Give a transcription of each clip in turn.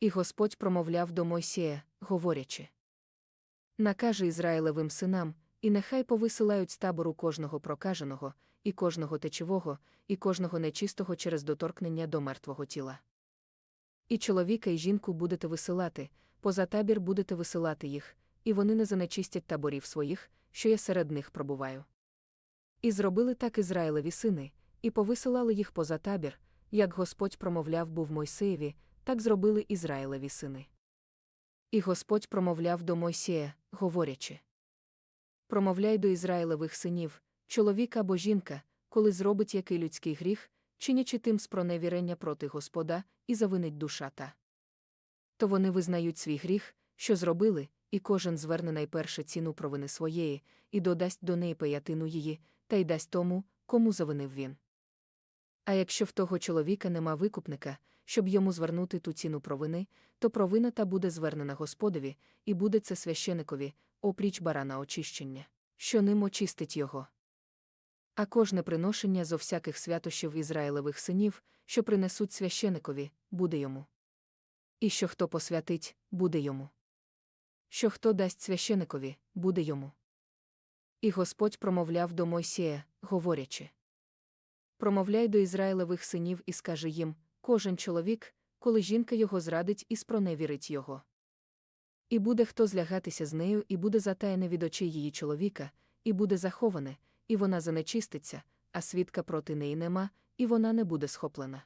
І Господь промовляв до Мойсія, говорячи: Накаже Ізраїлевим синам, і нехай повисилають з табору кожного прокаженого, і кожного течового, і кожного нечистого через доторкнення до мертвого тіла. І чоловіка і жінку будете висилати, поза табір будете висилати їх, і вони не занечистять таборів своїх, що я серед них пробуваю. І зробили так Ізраїлеві сини, і повисилали їх поза табір, як Господь промовляв був Мойсеєві, так зробили Ізраїлеві сини. І Господь промовляв до Мойсея, говорячи: Промовляй до Ізраїлевих синів, чоловік або жінка, коли зробить який людський гріх, чинячи тим спроневірення проти Господа, і завинить душа та. То вони визнають свій гріх, що зробили, і кожен зверне найперше ціну провини своєї, і додасть до неї паятину її, та й дасть тому, кому завинив він. А якщо в того чоловіка нема викупника, щоб йому звернути ту ціну провини, то провина та буде звернена Господові, і буде це священикові, опріч барана очищення, що ним очистить його. А кожне приношення зо всяких святощів Ізраїлевих синів, що принесуть священикові, буде йому. І що хто посвятить, буде йому. Що хто дасть священикові, буде йому. І Господь промовляв до Мойсія, говорячи: Промовляй до Ізраїлевих синів і скажи їм: кожен чоловік, коли жінка його зрадить і спроневірить його. І буде хто злягатися з нею, і буде затаяне від очей її чоловіка, і буде заховане, і вона занечиститься, а свідка проти неї нема, і вона не буде схоплена.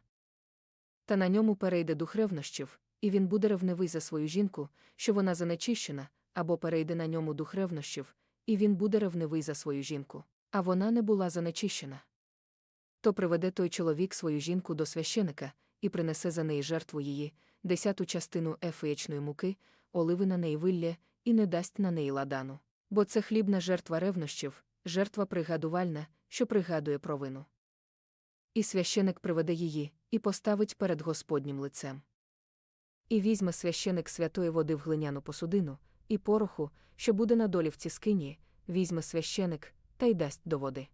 Та на ньому перейде дух ревнощів, і він буде ревнивий за свою жінку, що вона занечищена, або перейде на ньому дух ревнощів, і він буде ревнивий за свою жінку, а вона не була занечищена. То приведе той чоловік свою жінку до священика і принесе за неї жертву її, десяту частину ефеєчної муки, оливи на неї вилля, і не дасть на неї ладану. Бо це хлібна жертва ревнощів, жертва пригадувальна, що пригадує провину. І священик приведе її, і поставить перед Господнім лицем. І візьме священик святої води в глиняну посудину, і пороху, що буде на долівці скині, візьме священик, та й дасть до води.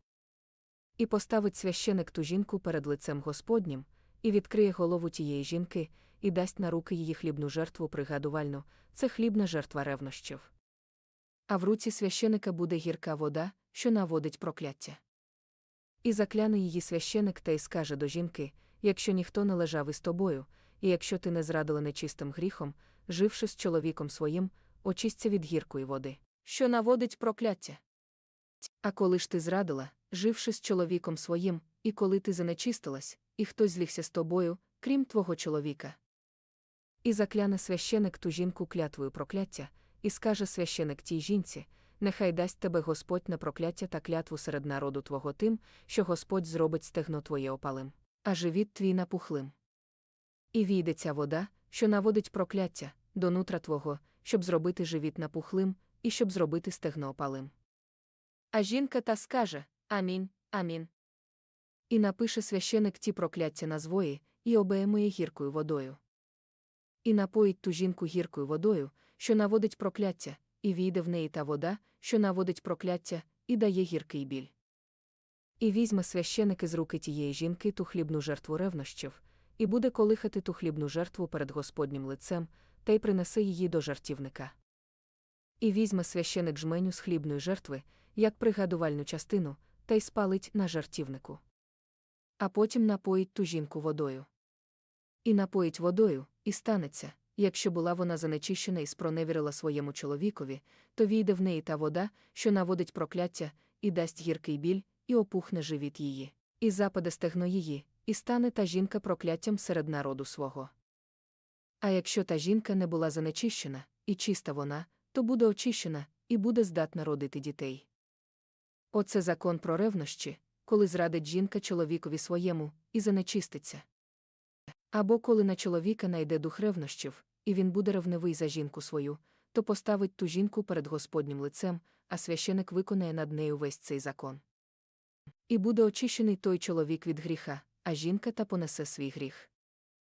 І поставить священик ту жінку перед лицем Господнім, і відкриє голову тієї жінки, і дасть на руки її хлібну жертву пригадувальну, це хлібна жертва ревнощів. А в руці священика буде гірка вода, що наводить прокляття. І закляне її священик та й скаже до жінки: якщо ніхто не лежав із тобою, і якщо ти не зрадила нечистим гріхом, живши з чоловіком своїм, очисться від гіркої води, що наводить прокляття. А коли ж ти зрадила, живши з чоловіком своїм, і коли ти занечистилась, і хтось злігся з тобою, крім твого чоловіка. І закляне священик ту жінку клятвою прокляття, і скаже священик тій жінці: Нехай дасть тебе Господь на прокляття та клятву серед народу твого тим, що Господь зробить стегно твоє опалим, а живіт твій напухлим. І війде ця вода, що наводить прокляття, до нутра твого, щоб зробити живіт напухлим, і щоб зробити стегно опалим. А жінка та скаже Амінь, амінь. І напише священик ті прокляття на звої, і обеємує гіркою водою. І напоїть ту жінку гіркою водою, що наводить прокляття, і війде в неї та вода, що наводить прокляття, і дає гіркий біль. І візьме священик із руки тієї жінки ту хлібну жертву ревнощів, і буде колихати ту хлібну жертву перед Господнім лицем, та й принесе її до жартівника. І візьме священик жменю з хлібної жертви, як пригадувальну частину, та й спалить на жартівнику. А потім напоїть ту жінку водою. І напоїть водою, і станеться, якщо була вона занечищена і спроневірила своєму чоловікові, то війде в неї та вода, що наводить прокляття, і дасть гіркий біль, і опухне живіт її, і западе стегно її, і стане та жінка прокляттям серед народу свого. А якщо та жінка не була занечищена, і чиста вона, то буде очищена, і буде здатна родити дітей. Оце закон про ревнощі, коли зрадить жінка чоловікові своєму, і занечиститься. Або коли на чоловіка найде дух ревнощів, і він буде ревнивий за жінку свою, то поставить ту жінку перед Господнім лицем, а священик виконає над нею весь цей закон. І буде очищений той чоловік від гріха, а жінка та понесе свій гріх.